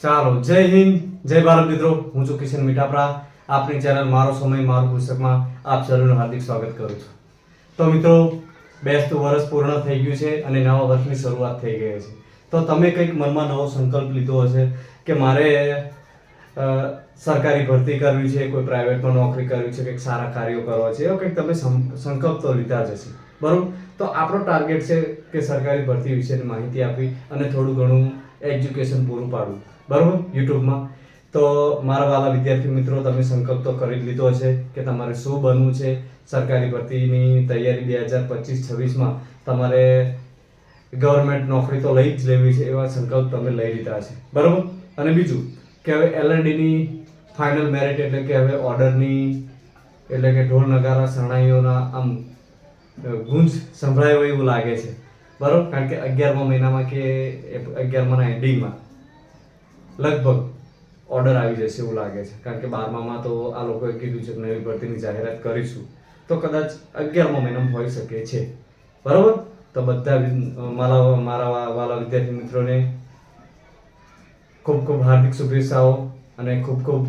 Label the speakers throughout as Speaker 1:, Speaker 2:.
Speaker 1: ચાલો, જય હિન્દ, જય ભારત મિત્રો. હું છું કિશન મીઠાપરા. આપની ચેનલ મારો સમય, મારું પુસ્તકમાં આપ સર્વનું હાર્દિક સ્વાગત કરું છું. તો મિત્રો બેસતું વર્ષ પૂર્ણ થઈ ગયું છે અને નવા વર્ષની શરૂઆત થઈ ગઈ છે. તો તમે કંઈક મનમાં નવો સંકલ્પ લીધો હશે કે મારે સરકારી ભરતી કરવી છે, કોઈ પ્રાઇવેટમાં નોકરી કરવી છે, કંઈક સારા કાર્યો કરવા છે, એવો કંઈક તમે સંકલ્પ તો લીધા જ હશે. બરાબર? તો આપણો ટાર્ગેટ છે કે સરકારી ભરતી વિશેની માહિતી આપી અને થોડું ઘણું એજ્યુકેશન પૂરું પાડવું. બરોબર? યુટ્યુબમાં. તો મારા વાલા વિદ્યાર્થી મિત્રો, તમે સંકલ્પ તો કરી લીધો છે કે તમારે શું બનવું છે સરકારી ભરતીની તૈયારી બે હજાર પચીસ છવ્વીસમાં. તમારે ગવર્મેન્ટ નોકરી તો લઈ જ લેવી છે એવા સંકલ્પ તમે લઈ લીધા છે બરાબર? અને બીજું કે હવે એલઆરડીની ફાઇનલ મેરિટ એટલે કે હવે ઓર્ડરની એટલે કે ઢોલ નગારા, શરણાઈઓના આમ ગુંજ સંભળાયો એવું લાગે છે. બરાબર? કારણ કે અગિયારમા મહિનામાં કે અગિયારમાના એન્ડિંગમાં લગભગ ઓર્ડર આવી જશે એવું લાગે છે. કારણ કે બારમામાં તો આ લોકોએ કીધું છે કે નવી ભરતીની જાહેરાત કરીશું. તો કદાચ અગિયારમો મહિનામાં હોઈ શકે છે. બરાબર? તો બધા મારા મારા વાલા વિદ્યાર્થી મિત્રોને ખૂબ ખૂબ હાર્દિક શુભેચ્છાઓ અને ખૂબ ખૂબ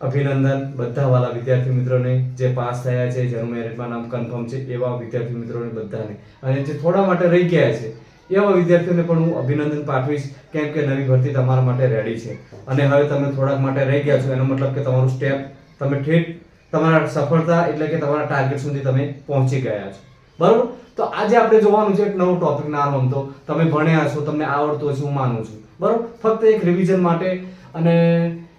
Speaker 1: અભિનંદન બધા વાલા વિદ્યાર્થી મિત્રોને જે પાસ થયા છે, જેનું મેરિટમાં નામ કન્ફર્મ છે એવા વિદ્યાર્થી મિત્રોને બધાને. અને જે થોડા માટે રહી ગયા છે એવા વિદ્યાર્થીઓને પણ હું અભિનંદન પાઠવીશ કેમ કે નવી ભરતી તમારા માટે રેડી છે. અને હવે તમે થોડાક માટે રહી ગયા છો, એનો મતલબ કે તમારું સ્ટેપ તમે ઠેઠ તમારા સફળતા એટલે કે તમારા ટાર્ગેટ સુધી તમે પહોંચી ગયા છો. બરોબર? તો આજે આપણે જોવાનું છે એક નવો ટોપિક ના રમતો તમે ભણ્યા છો, તમને આવડતો છે હું માનું છું. બરોબર? ફક્ત એક રિવિઝન માટે અને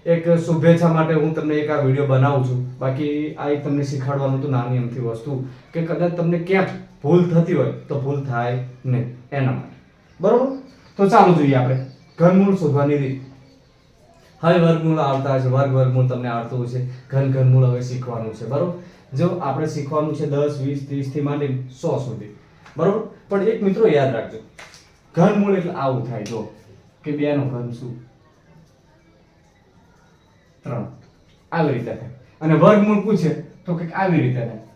Speaker 1: એક શુભેચ્છા માટે હું તમને એક આ વીડિયો બનાવું છું. બાકી આ એક તમને શીખવાડવાનું હતું નાની અમથી વસ્તુ કે કદાચ તમને ક્યાંક ભૂલ થતી હોય તો ભૂલ થાય નહીં એના માટે. બરોબર? તો ચાલો જોઈએ આપણે. ઘનમૂળ શોધવાની રીત. હવે વર્ગમૂળ આવતા હશે વર્ગ વર્ગમૂળ તમને આવડતું હશે. ઘન ઘનમૂળ હવે શીખવાનું છે બરોબર? જો આપણે શીખવાનું છે દસ વીસ ત્રીસથી માંડી સો સુધી બરોબર? પણ એક મિત્રો યાદ રાખજો. ઘનમૂળ એટલે આવું થાય જો કે બે નો ઘન શું? ત્રણ. આવી રીતે થાય. અને વર્ગમૂળ પૂછે તો કંઈક આવી રીતે થાય.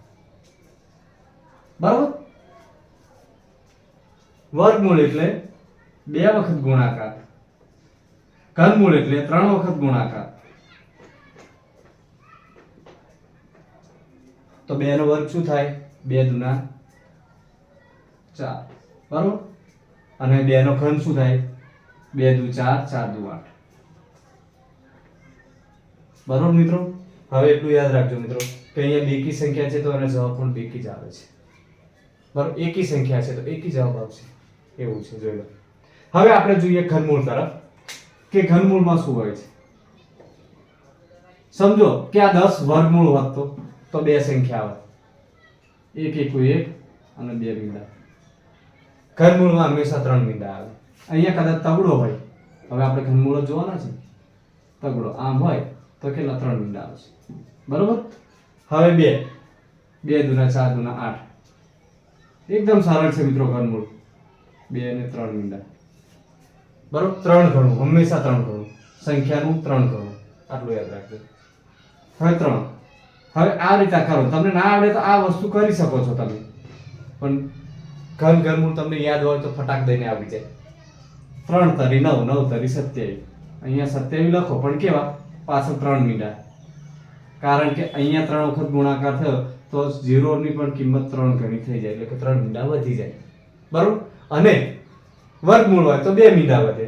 Speaker 1: બરાબર? વર્ગમૂળ એટલે બે વખત ગુણાકાર. ઘનમૂળ એટલે ત્રણ વખત ગુણાકાર. તો બે નો વર્ગ શું થાય? બે દુના ચાર. બરોબર? અને બે નો ઘન શું થાય? બે દુ ચાર ચાર દુ આઠ. બરોબર મિત્રો? હવે એટલું યાદ રાખજો મિત્રો. કે અહીંયા બેકી સંખ્યા છે તો એનો જવાબ પણ બેકી જ આવે છે. બરોબર એકી સંખ્યા છે, તો એકી જવાબ આવશે. એવું છે, જોઈ લો. હવે આપણે જોઈએ ઘનમૂળ તરફ, કે ઘનમૂળમાં શું હોય છે? સમજો કે આ દસ વર્ગમૂળ હોત તો બે સંખ્યા આવે. એક એકુ એક અને બે મીંડા ઘનમૂળમાં હંમેશા ત્રણ મીંડા આવે. અહીંયા કદાચ તગડો હોય. હવે આપણે ઘનમૂળ જોવાના છે. તગડો આમ હોય, તો કેટલા? ત્રણ મીંડા આવશે. બરોબર? હવે બે. બે દુના ચાર દુના આઠ. એકદમ સરળ છે મિત્રો ઘનમૂળ બે અને ત્રણ મીંડા. બરોબર? ત્રણ ઘણું, હંમેશા ત્રણ ઘણું. સંખ્યાનું ત્રણ ઘણું. આટલું યાદ રાખજો. હવે ત્રણ. હવે આ રીતે કરો. તમને ના આવડે તો આ વસ્તુ કરી શકો છો તમે. પણ ઘન ઘનમૂળ તમને યાદ હોય તો ફટાક દઈને આવી જાય. ત્રણ તરી નવ નવ તરી સત્યાવીસ. અહીંયા સત્યાવીસ લખો. પણ કેવા? પાછળ ત્રણ મીંડા. કારણ કે અહીંયા ત્રણ વખત ગુણાકાર થયો. તો ઝીરોની પણ કિંમત ત્રણ ગણી થઈ જાય, એટલે કે ત્રણ મીંડા વધી જાય. બરાબર? અને વર્ગમૂળ હોય તો બે મીંડા વધે.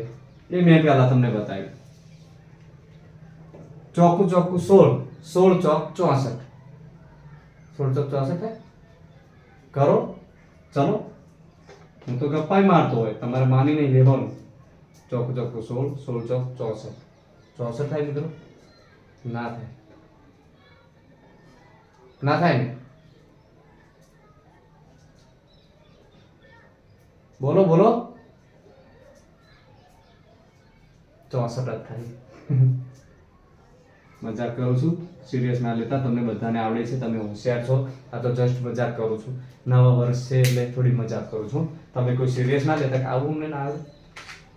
Speaker 1: એ મેં પહેલા તમને બતાવ્યું. ચોકું ચોકું સોળ. સોળ ચોક ચોસઠ. સોળ ચોક ચોસઠ કરો. ચલો. હું તો ગપ્પાય મારતો હોય. તમારે માની નહીં લેવાનું. ચોકું ચોકું સોળ સોળ ચોક ચોસઠ. ચોસઠ થાય મિત્રો? ના થાય. ના થાય ને? બોલો બોલો. ચોસઠ થાય મજાક કરું છું? સિરિયસ ના લેતા તમને બધાને આવડે છે, તમે હોશિયાર છો. આ તો જસ્ટ મજાક કરું છું. નવા વર્ષ છે એટલે થોડી મજાક કરું છું. તમે કોઈ સિરિયસ ના લેતા કે આવું અમને ના આવે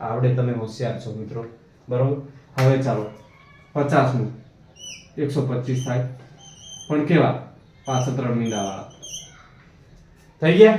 Speaker 1: આવડે તમે હોશિયાર છો મિત્રો. બરાબર? હવે ચાલો. પચાસનું એકસો પચીસ થાય. પણ કેવા? પાસઠ ત્રણ મીંડાવાળા થઈ ગયા?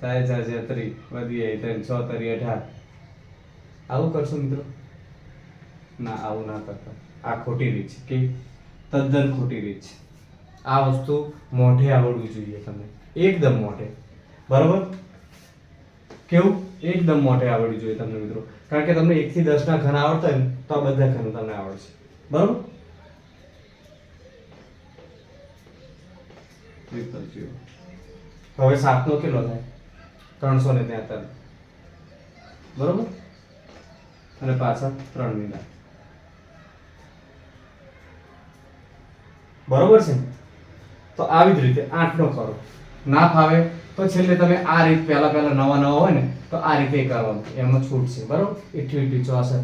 Speaker 1: ચાય ચાર છત્રી વધી આવી ત્રણ, છ, તરી, અઢાર. આવું કરશો મિત્રો? ના, આવું ના કરતા. આ ખોટી રીત છે, કે તદ્દન ખોટી રીત છે. આ વસ્તુ મોઢે આવડવું જોઈએ તમને. એકદમ મોઢે. બરાબર? કેવું? એકદમ મોઢે આવડવું જોઈએ તમને મિત્રો. કારણ કે તમને એકથી દસના ઘન આવડતા ને, તો આ બધા ઘન તમને આવડશે. બરાબર? હવે સાતનો કેટલો થાય? ત્રણસો ને ત્યાંતર. બરોબર? અને પાછા ત્રણ મહિના બરોબર છે તો આવી જ રીતે આઠનો કરો. ના ફાવે તો છેલ્લે તમે આ રીત પહેલા પહેલા નવા નવા હોય ને, તો આ રીતે કરવાનું. એમાં છૂટ છે. બરોબર? એઠી એઠી ચોસઠ.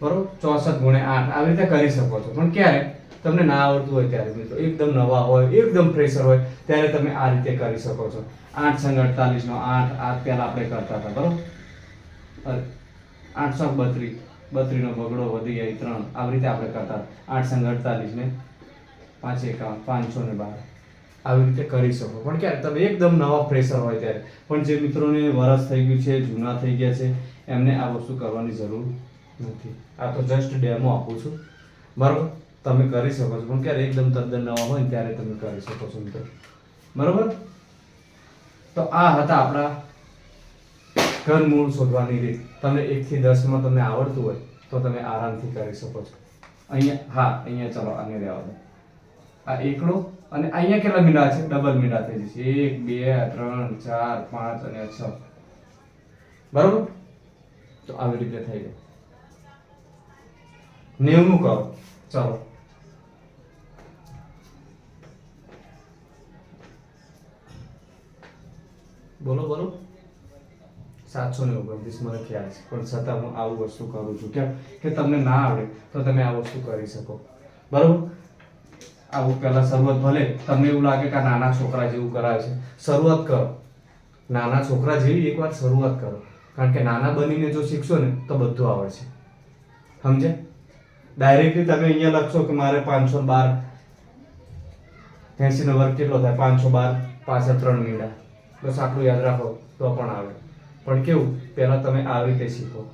Speaker 1: બરોબર? ચોસઠ ગુણ્યા આઠ. આવી રીતે કરી શકો છો. પણ ક્યારે? તમને ના આવડતું હોય ત્યારે મિત્રો, એકદમ નવા હોય, એકદમ ફ્રેશર હોય, ત્યારે તમે આ રીતે કરી શકો છો. આઠ સંગ અડતાલીસ નો આઠ આ પહેલા આપણે કરતા હતા, બરોબર? આઠસો બત્રીસ બત્રીસ નો બગડો વધી જાય ત્રણ, આવી રીતે આપણે કરતા. આઠ સંગ અડતાલીસ ને પાંચ એકાવન, પાંચસો ને બાર. આવી રીતે કરી શકો. પણ ક્યારે, તમે એકદમ નવા ફ્રેશર હોય ત્યારે. પણ જે મિત્રોને વરસ થઈ ગયું છે, જૂના થઈ ગયા છે, એમને આ વસ્તુ કરવાની જરૂર નથી. આ તો જસ્ટ ડેમો આપું છું. બરાબર? તમે કરી શકો છો. પણ ક્યારે એકદમ તદ્દન નવા હોય ત્યારે તમે કરી શકો છો મિત્રો. બરાબર? તો આ હતા આપણા ઘનમૂળ શોધવાની રીત. તમને એકથી દસમાં તમને આવડતું હોય તો તમે આરામથી કરી શકો છો. અહીંયા, હા, અહીંયા ચલો આને રહેવા દો. આ એકડો અને અહીંયા કેટલા મીંડા છે? ડબલ મીંડા થઈ જશે. એક, બે, ત્રણ, ચાર, પાંચ અને છ. બરોબર? તો આવી રીતે થઈ જાય નેવું કરો. ચાલો. બોલો બોલો. સાતસો ને ઓગણત્રીસ, મને ખ્યાલ છે. પણ છતાં હું આવું વસ્તુ કરું છું. કેમ કે તમને ના આવડે, તો તમે આ વસ્તુ કરી શકો. બરોબર? આવું પહેલાં શરૂઆત ભલે, તમને એવું લાગે કે નાના છોકરા જેવું કરાવે છે. શરૂઆત કરો. નાના છોકરા જેવી એકવાર શરૂઆત કરો. કારણ કે નાના બનીને જો શીખશો ને, તો બધું આવડશે સમજે ડાયરેક્ટલી તમે અહીંયા લખશો કે મારે પાંચસો બાર એસી નો વર્ગ કેટલો થાય? પાંચસો બાર, પાછળ ત્રણ મીંડા. બસ આટલું યાદ રાખો, તો પણ આવે. પણ કેવું, પહેલાં તમે આવી રીતે શીખો.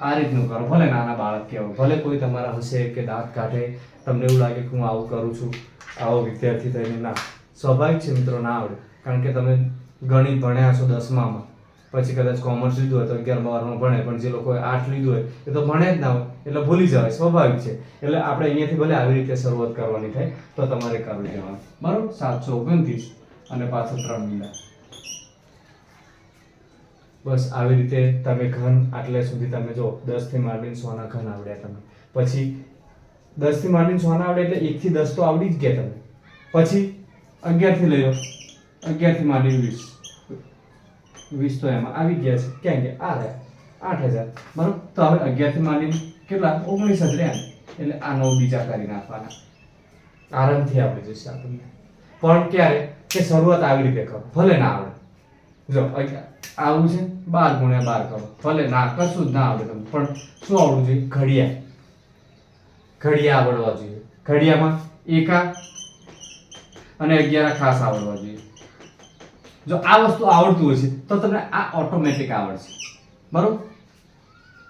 Speaker 1: આ રીતનું કરો. ભલે નાના બાળક કહેવો ભલે કોઈ તમારા હશે કે દાંત કાઢે, તમને એવું લાગે કે હું આવું કરું છું, આવો વિદ્યાર્થી થઈને, ના. સ્વાભાવિક છે મિત્રો, ના આવડે. કારણ કે તમે ગણિત ભણ્યા છો દસમામાં. પછી કદાચ કોમર્સ લીધું હોય તો અગિયાર બારમાં ભણે, પણ જે લોકોએ આઠ લીધું હોય, એ તો ભણે જ ના હોય. એટલે ભૂલી જવાય, સ્વાભાવિક છે. એટલે આપણે અહીંયાથી ભલે આવી રીતે શરૂઆત કરવાની થાય, તો તમારે કરવી જવાનું બરાબર? સાતસો ઓગણત્રીસ અને પાછળ ત્રણ મીંડા બસ આવી રીતે તમે ઘન આટલે સુધી તમે જો દસથી માંડીને સોના ઘન આવડ્યા તમે. પછી દસથી માંડીને સોના આવડે એટલે એકથી દસ તો આવડી જ ગયા તમે. પછી અગિયારથી લઈ લો. અગિયારથી માંડીને વીસ. વીસ તો એમાં આવી ગયા છે. ક્યાં ગયા? આ રહ્યા. આઠ હજાર. બરાબર? તો હવે અગિયારથી માંડીને કેટલા? ઓગણીસ જ રહ્યા એટલે આ નવ બીજા કરી નાખવાના. આરામથી આવડી જશે આપણને પણ ક્યારે? કે શરૂઆત આવી રીતે કરો. ભલે ના આવડે. જો આવું છે? બાર ગુણ્યા બાર કરો. ભલે ના કશું જ ના આવડે તમને. પણ શું આવડવું જોઈએ? ઘડિયા. ઘડિયા આવડવા જોઈએ. ઘડિયામાં એકા અને અગિયાર ખાસ આવડવા જોઈએ. જો આ વસ્તુ આવડતું હશે તો તમને આ ઓટોમેટિક આવડશે. બરોબર?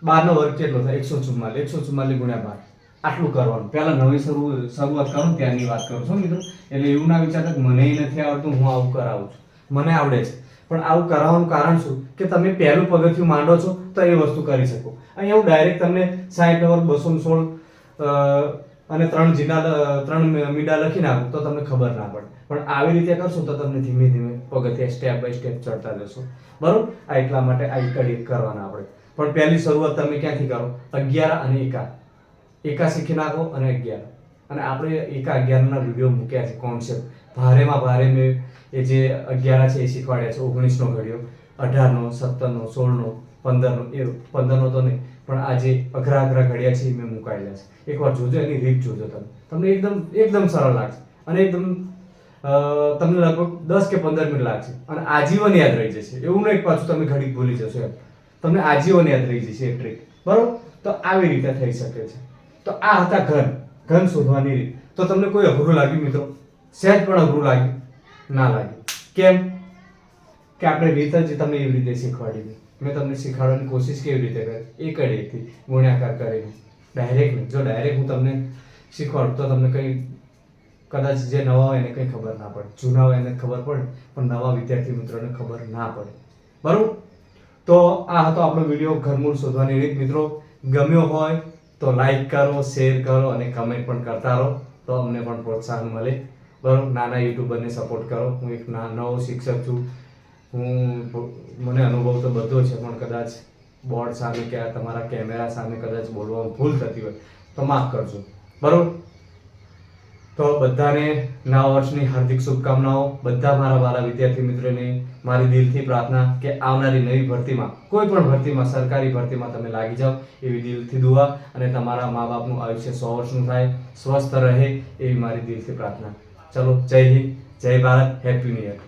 Speaker 1: બારનો વર્ગ કેટલો થાય? એકસો ચુમ્માલીસ એકસો ચુમ્માલીસ ગુણ્યા બાર. આટલું કરવાનું. પહેલાં નવી શરૂ, શરૂઆત કરું ત્યારની વાત કરું છું મિત્રો. એટલે એવું ના વિચારતા મને નથી આવડતું, હું આવું કરાવું છું. મને આવડે છે. પણ આવું કરાવવાનું કારણ શું? કે તમે પહેલું પગથિયું માંડો છો તો એ વસ્તુ કરી શકો. અહીંયા હું ડાયરેક્ટ તમને સાઠ નંબર, બસો સોળ અને ત્રણ જીના ત્રણ મીડા લખી નાખું તો તમને ખબર ના પડે. પણ આવી રીતે કરશો તો તમને ધીમે ધીમે પગથિયા સ્ટેપ બાય સ્ટેપ ચડતા જશો. બરોબર? આ એટલા માટે આ એકડી કરવાના આપણે. પણ પહેલી શરૂઆત તમે ક્યાંથી કરો? અગિયાર અને એકા એકા શીખી નાખો અને અગિયાર. અને આપણે એકા અગિયારના વીડિયો મૂક્યા છે કોન્સેપ્ટ ભારેમાં ભારે મેં એ જે અગિયાર છે એ શીખવાડ્યા છે. ઓગણીસનો ઘડિયો, અઢારનો, સત્તરનો, સોળનો, પંદરનો, એ પંદરનો તો નહીં, પણ આ જે અઘરા અઘરા ઘડિયા છે એ મેં મુકાયેલા છે. એકવાર જોજો, એની રીત જોજો તમે. તમને એકદમ એકદમ સરળ લાગશે. અને એકદમ તમને લગભગ દસ કે પંદર મિનિટ લાગશે. અને આજીવન યાદ રહી જશે. એવું નહીં પાછું તમે ઘડી ભૂલી જશો એમ. તમને આજીવન યાદ રહી જશે એ ટ્રીક. બરાબર? તો આવી રીતે થઈ શકે છે. તો આ હતા ઘન. ઘન શોધવાની રીત. તો તમને કોઈ અઘરું લાગ્યું મિત્રો? સહેજ પણ અઘરું લાગ્યું. ના લાગે. કેમ? કે આપણે રીત જ તમને એવી રીતે શીખવાડી મેં તમને શીખવાડવાની કોશિશ કેવી રીતે કરી? એ કઈ રીતે ગુણ્યાકાર કરીને. ડાયરેક્ટ જો ડાયરેક્ટ હું તમને શીખવાડું તો તમને કંઈ કદાચ જે નવા હોય એને કંઈ ખબર ના પડે. જૂના હોય એને ખબર પડે, પણ નવા વિદ્યાર્થી મિત્રોને ખબર ના પડે. બરાબર? તો આ હતો આપણો વીડિયો. ઘરમૂળ શોધવાની રીત. મિત્રો, ગમ્યો હોય તો લાઈક કરો શેર કરો અને કમેન્ટ પણ કરતા રહો. તો અમને પણ પ્રોત્સાહન મળે. બરાબર નાના યુટ્યુબરને સપોર્ટ કરો. હું એક ના, નવો શિક્ષક છું. હું મને અનુભવ તો બધો છે, પણ કદાચ બોર્ડ સામે કે તમારા કેમેરા સામે કદાચ બોલવામાં ભૂલ થતી હોય, તો માફ કરજો. બરાબર? તો બધાને નવા વર્ષની હાર્દિક શુભકામનાઓ. બધા મારા વાલા વિદ્યાર્થી મિત્રોને મારી દિલથી પ્રાર્થના કે આવનારી નવી ભરતીમાં, કોઈ પણ ભરતીમાં, સરકારી ભરતીમાં તમે લાગી જાઓ, એવી દિલથી દુઆ અને તમારા મા બાપનું આયુષ્ય સો વર્ષનું થાય, સ્વસ્થ રહે, એવી મારી દિલથી પ્રાર્થના. ચલો જય હિન્દ જય ભારત હેપી ન્યુ યર.